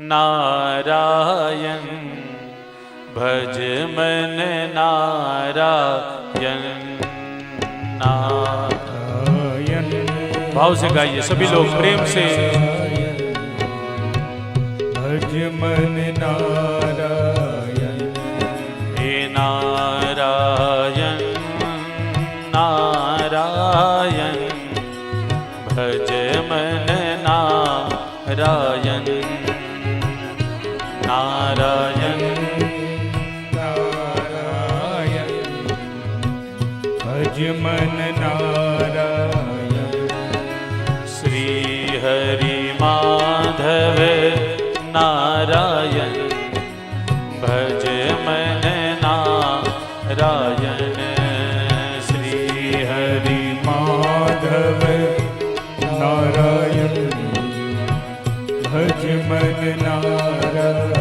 नारायण। भज मन नारायण। नारायण। भाव से गाइए सभी लोग प्रेम से। भज मन नारायण। हे नारायण नारायण। भज मन नारायण। मन नारायण। श्री हरि माधव नारायण। भज मन नारायण। श्री हरि माधव नारायण। भज मन नारायण।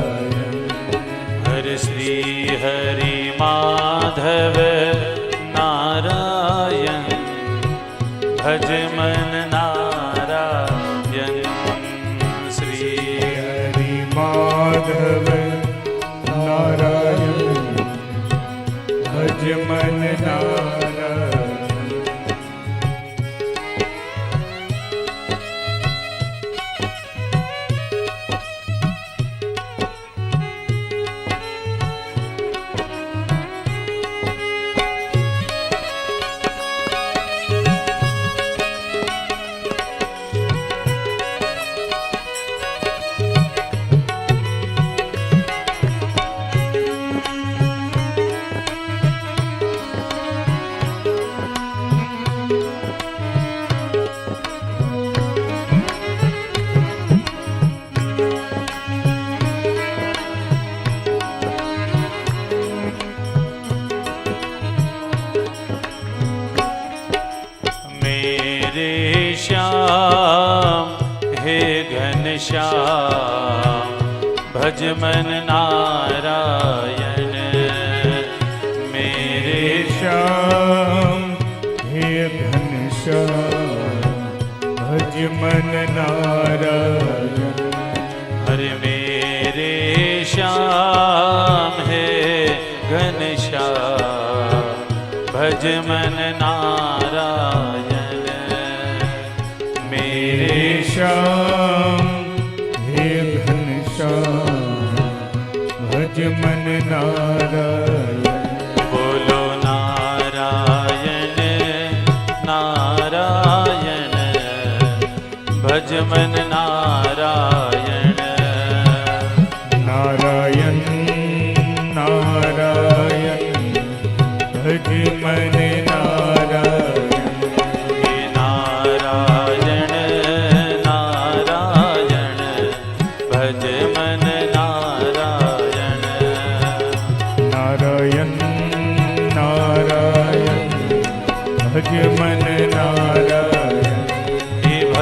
हर श्री हरि माधव ભજ મન નારાયણ શ્રી હરિ માધવ શ્યામ ભજ મન નારાયણ, મેરે શ્યામ, હે ઘન શ્યામ ભજ મન નારાયણ. હરે મેરે શ્યામ, હે ઘન શ્યામ ભજ નારાયણ, મેરે શ્યામ मन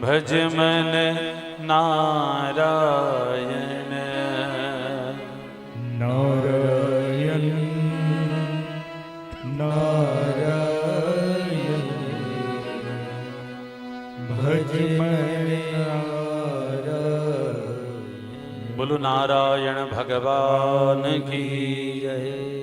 ભજ મન નારાયણ. નારાયણ નારાયણ. ભજ મન બોલો નારાયણ ભગવાન કી જય.